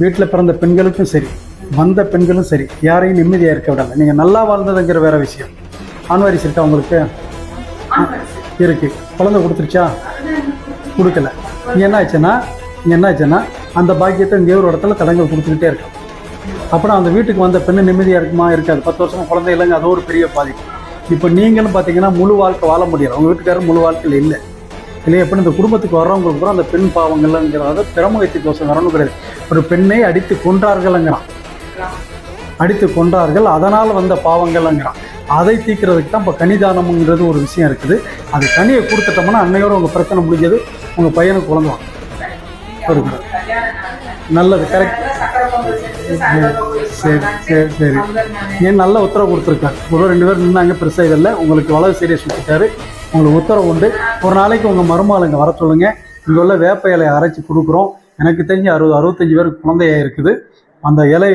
வீட்டில் பிறந்த பெண்களுக்கும் சரி வந்த பெண்களும் சரி யாரையும் நிம்மதியாக இருக்க விடல நீங்கள் நல்லா வாழ்ந்ததுங்கிற வேற விஷயம். ஆண்வாரிசு இருக்கா உங்களுக்கு இருக்குது குழந்தை கொடுத்துருச்சா? கொடுக்கல. இங்கே என்ன ஆச்சுன்னா இங்கே என்ன ஆச்சுன்னா அந்த பாக்கியத்தை இங்கே ஒரு இடத்துல தடங்கள் கொடுத்துக்கிட்டே இருக்கும் அப்புறம் அந்த வீட்டுக்கு வந்த பெண்ணு நிம்மதியாக இருக்குமா? இருக்காது. பத்து வருஷம் குழந்தை இல்லைங்க அது ஒரு பெரிய பாதிப்பு. இப்போ நீங்களும் பார்த்தீங்கன்னா முழு வாழ்க்கை வாழ முடியாது உங்கள் வீட்டுக்காரர் முழு வாழ்க்கையில் இல்லை. இல்லையா எப்படி இந்த குடும்பத்துக்கு வர்றவங்களுக்கு கூட அந்த பெண் பாவங்கள்ங்கிறத பிரமகத்தி தோஷம் வரணும் கிடையாது. ஒரு பெண்ணை அடித்து கொன்றார்கள்ங்கிறான். அடித்து கொன்றார்கள் அதனால் வந்த பாவங்கள்ங்கிறான். அதை தீக்கிறதுக்கு தான் இப்போ கனிதானம்ங்கிறது ஒரு விஷயம் இருக்குது. அது கனியை கொடுத்துட்டோம்னா அன்னையோட உங்கள் பிரச்சனை முடிஞ்சது உங்கள் பையனுக்கு குழந்தை வாங்க நல்லது கரெக்ட் சரி சரி சரி. ஏன் நல்ல உத்தரவு கொடுத்துருக்காரு. ஒரு ரெண்டு பேர் நின்னாங்க பெருசாக இதில் உங்களுக்கு வலது சீரியஸ் சுற்றிட்டாரு உங்களுக்கு உத்தரவு உண்டு. ஒரு நாளைக்கு உங்கள் மருமகளுங்க வர சொல்லுங்க. இங்கே உள்ள வேப்ப இலையை அரைச்சி கொடுக்குறோம். எனக்கு தெரிஞ்சு அறுபது அறுபத்தஞ்சு பேருக்கு குழந்தைய இருக்குது. அந்த இலை